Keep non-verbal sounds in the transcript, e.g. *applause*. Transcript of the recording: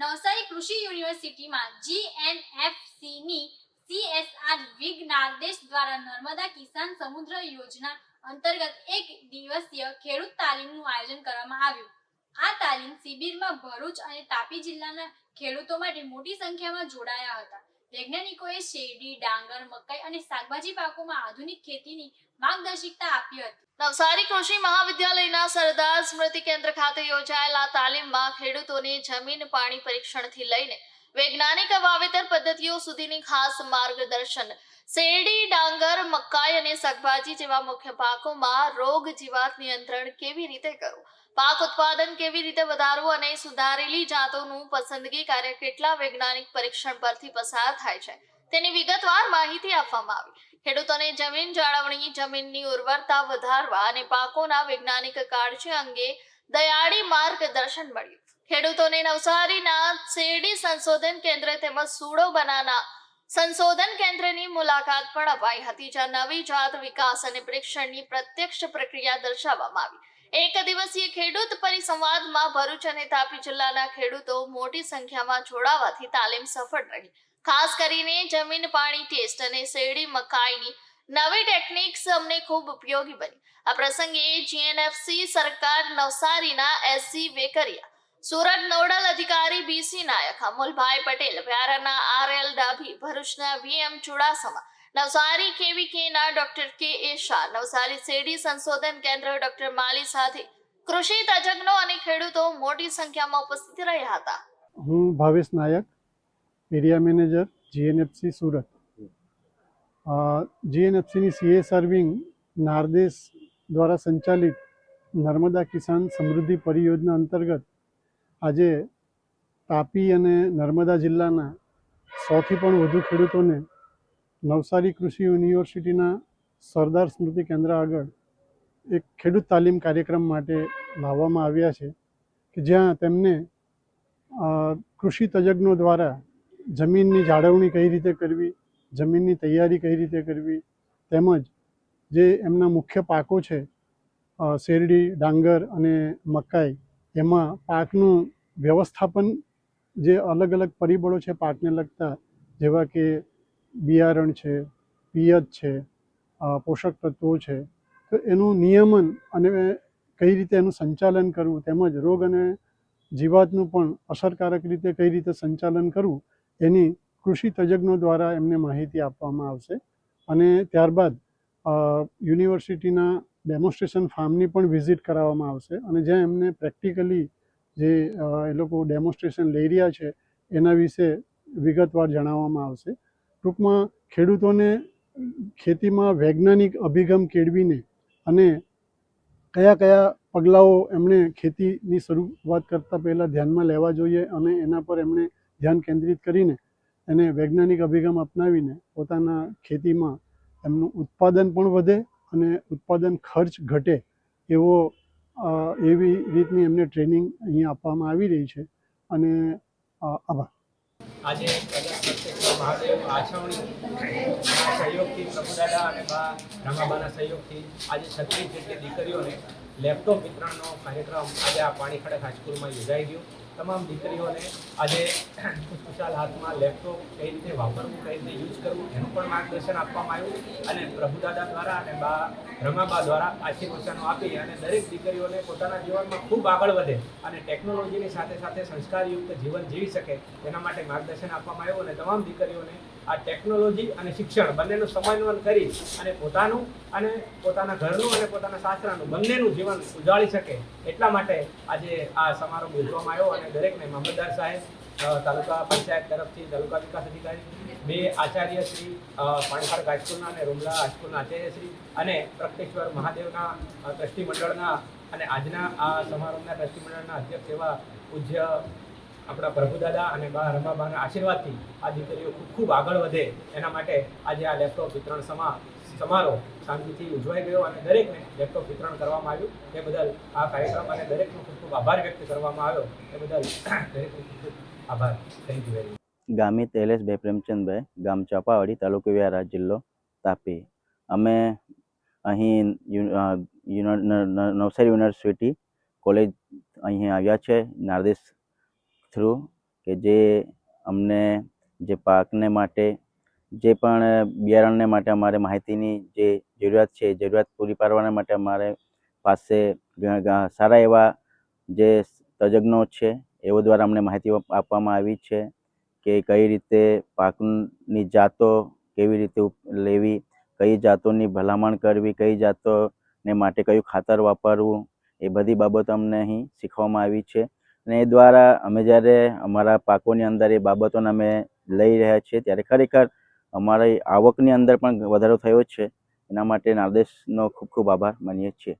નવસારી કૃષિ યુનિવર્સિટીમાં જીએનએફસીની સીએસઆર વિગ નાર્દેશ દ્વારા નર્મદા કિસાન સમુદ્ર યોજના અંતર્ગત એક દિવસીય ખેડૂત તાલીમનું આયોજન કરવામાં આવ્યું. આ તાલીમ શિબિરમાં ભરૂચ અને તાપી જિલ્લાના ખેડૂતો માટે મોટી સંખ્યામાં જોડાયા હતા. વૈજ્ઞાનિકોએ શેરડી, ડાંગર, મકાઈ અને શાકભાજી પાકોમાં આધુનિક ખેતીની માર્ગદર્શિકતા આપી હતી. નવસારી કૃષિ મહાવિદ્યાલયના સરદાર સ્મૃતિ કેન્દ્ર ખાતે યોજાયેલા તાલીમમાં ખેડૂતોને જમીન પાણી પરીક્ષણથી લઈને વૈજ્ઞાનિક વાવેતર પદ્ધતિઓ સુધીની ખાસ માર્ગદર્શન. શેરડી, ડાંગર, મકાઈ અને શાકભાજી જેવા મુખ્ય પાકોમાં રોગ જીવાત નિયંત્રણ કેવી રીતે કરવું? પાક ઉત્પાદન કેવી રીતે વધારવું અને સુધારેલી જાતોનું પસંદગી કાર્ય કેટલા વૈજ્ઞાનિક પરીક્ષણ પરથી પસાર થાય છે, તેની વિગતવાર માહિતી આપવામાં આવી. ખેડૂતોને જમીન જાળવણી, જમીનની ઉર્વરતા વધારવા અને પાકોના વૈજ્ઞાનિક કાળજી અંગે દયાળી માર્ગદર્શન મળ્યું. ખેડૂતોને નવસારીના શેરડી સંશોધન કેન્દ્ર તેમજ સુડો બનાના સંશોધન કેન્દ્રની મુલાકાત પણ અપાઈ હતી, જ્યાં નવી જાત વિકાસ અને પરીક્ષણની પ્રત્યક્ષ પ્રક્રિયા દર્શાવવામાં આવી. એક દિવસીય ખેડૂત પરિસંવાદમાં ભરૂચ અને તાપી જિલ્લાના ખેડૂતો મોટી સંખ્યામાં જોડાવાથી તાલીમ સફળ રહી. ખાસ કરીને જમીન પાણી ટેસ્ટ અને શેરડી મકાઈની નવી ટેકનિક્સ અમને ખૂબ ઉપયોગી બની. આ પ્રસંગે જીએનએફસી સરકાર નવસારીના એસસી વેકરિયા, સુરત નોડલ અધિકારી બીસી નાયક, અમુલભાઈ પટેલ, વ્યારાના આર એલ ડાભી, ભરૂચના વીએમ ચુડાસમા નવસારી કેવીકેના doctor K A Shah. Navsari શેરડી સંશોધન કેન્દ્ર ડોક્ટર માલી સાથે કૃષિ તજજ્ઞો અને ખેડૂતો મોટી સંખ્યામાં ઉપસ્થિત રહ્યા હતા. હું Bhavesh Nayak area manager GNFC Surat. જીએનએફસીની સીએ સર્વિંગ નારદેશ દ્વારા સંચાલિત નર્મદા કિસાન સમૃદ્ધિ પરિયોજના અંતર્ગત આજે તાપી અને નર્મદા જિલ્લાના સોથી પણ વધુ ખેડૂતોને નવસારી કૃષિ યુનિવર્સિટીના સરદાર સ્મૃતિ કેન્દ્ર આગળ એક ખેડૂત તાલીમ કાર્યક્રમ માટે લાવવામાં આવ્યા છે કે જ્યાં તેમને કૃષિ તજજ્ઞો દ્વારા જમીનની જાળવણી કઈ રીતે કરવી, જમીનની તૈયારી કઈ રીતે કરવી, તેમજ જે એમના મુખ્ય પાકો છે શેરડી, ડાંગર અને મકાઈ, એમાં પાકનું વ્યવસ્થાપન જે અલગ અલગ પરિબળો છે પાકને લગતા, જેવા કે બિયારણ છે, પિયત છે પોષક તત્વો છે. તો એનું નિયમન અને કઈ રીતે એનું સંચાલન કરવું તેમજ રોગ અને જીવાતનું પણ અસરકારક રીતે કઈ રીતે સંચાલન કરવું એની કૃષિ તજજ્ઞો દ્વારા એમને માહિતી આપવામાં આવશે. અને ત્યારબાદ યુનિવર્સિટીના ડેમોન્સ્ટ્રેશન ફાર્મની પણ વિઝિટ કરાવવામાં આવશે. અને જ્યાં એમને પ્રેક્ટિકલી જે એ લોકો ડેમોન્સ્ટ્રેશન લઈ રહ્યા છે, એના વિશે વિગતવાર જણાવવામાં આવશે. ટૂંકમાં ખેડૂતોને ખેતીમાં વૈજ્ઞાનિક અભિગમ કેળવીને અને કયા કયા પગલાઓ એમણે ખેતીની શરૂઆત કરતાં પહેલાં ધ્યાનમાં લેવા જોઈએ અને એના પર એમણે ધ્યાન કેન્દ્રિત કરીને એને વૈજ્ઞાનિક અભિગમ અપનાવીને પોતાના ખેતીમાં એમનું ઉત્પાદન પણ વધે અને ઉત્પાદન ખર્ચ ઘટે એવો એવી રીતની એમને ટ્રેનિંગ અહીંયા આપવામાં આવી રહી છે. અને આભાર. આજે મહાદેવ આછવણી સહયોગથી પ્રભુદાદા અને બા રમાબાના સહયોગથી આજે છત્રીસ જેટલી દીકરીઓને લેપટોપ વિતરણનો કાર્યક્રમ આજે આ પાણી ખડક હાઈસ્કૂલમાં યોજાઈ ગયો. તમામ દીકરીઓને આજે ખુશખુશાલ હાથમાં લેપટોપ કઈ રીતે વાપરવું, કઈ રીતે યુઝ કરવું એનું પણ માર્ગદર્શન આપવામાં આવ્યું અને પ્રભુદાદા દ્વારા અને બા રમાબા દ્વારા આશીર્વચનો આપી અને દરેક દીકરીઓને પોતાના જીવનમાં ખૂબ આગળ વધે અને ટેકનોલોજીની સાથે સાથે સંસ્કારયુક્ત જીવન જીવી શકે તેના માટે માર્ગદર્શન આપવામાં આવ્યું અને તમામ દીકરીઓને આ ટેકનોલોજી અને શિક્ષણ બંનેનું સમન્વયન કરી અને પોતાનું અને પોતાના ઘરનું અને પોતાના સાસરાનું બંનેનું જીવન ઉજાળી શકે એટલા માટે આજે આ સમારોહ યોજવામાં આવ્યો અને દરેકને મામલતદાર સાહેબ તાલુકા પંચાયત તરફથી, તાલુકા વિકાસ અધિકારી, બે આચાર્ય શ્રી પાણીખાડ હાઈસ્કૂલના અને રૂમલા હાઈસ્કૂલના આચાર્ય શ્રી અને પ્રત્યેશ્વર મહાદેવના ટ્રસ્ટી મંડળના અને આજના આ સમારોહના ટ્રસ્ટી મંડળના અધ્યક્ષ એવા પૂજ્ય આપણા પ્રભુદાદા અને બા રમાબાના આશીર્વાદથી આ દીકરીઓ ખૂબ ખૂબ આગળ વધે. એના માટે આજે આ લેપટોપ વિતરણ સમા, સમારોહ શાંતિથી ઉજવાઈ ગયો અને દરેકને લેપટોપ વિતરણ કરવામાં આવ્યું. તે બદલ આ કાર્યક્રમ અને દરેકનો ખૂબ ખૂબ આભાર વ્યક્ત કરવામાં આવ્યો. તે બદલ *clears throat* દરેકનો ખૂબ ખૂબ આભાર. Thank you very Gamit Aleshbhai Premchandbhai, ગામ ચાપાવાડી, તાલુકો વ્યારા જિલ્લો તાપી. અમે અહીં નવસારી યુનિવર્સિટી કોલેજ અહીં આવ્યા છે. નારદેશ થ્રુ કે જે અમને જે પાકને માટે, જે પણ બિયારણને માટે અમારે માહિતીની જે જરૂરિયાત છે, જરૂરિયાત પૂરી પાડવાના માટે અમારે પાસે સારા એવા જે તજજ્ઞો છે, એઓ દ્વારા અમને માહિતી આપવામાં આવી છે કે કઈ રીતે પાકની જાતો કેવી રીતે લેવી, કઈ જાતોની ભલામણ કરવી, કઈ જાતોને માટે કયું ખાતર વાપરવું, એ બધી બાબતો અમને અહીં શીખવવામાં આવી છે. અને એ દ્વારા અમે જ્યારે અમારા પાકોની અંદર એ બાબતોને અમે લઈ રહ્યા છીએ, ત્યારે ખરેખર અમારી આવકની અંદર પણ વધારો થયો છે. એના માટે નાદેશનો ખૂબ ખૂબ આભાર માનીએ છીએ.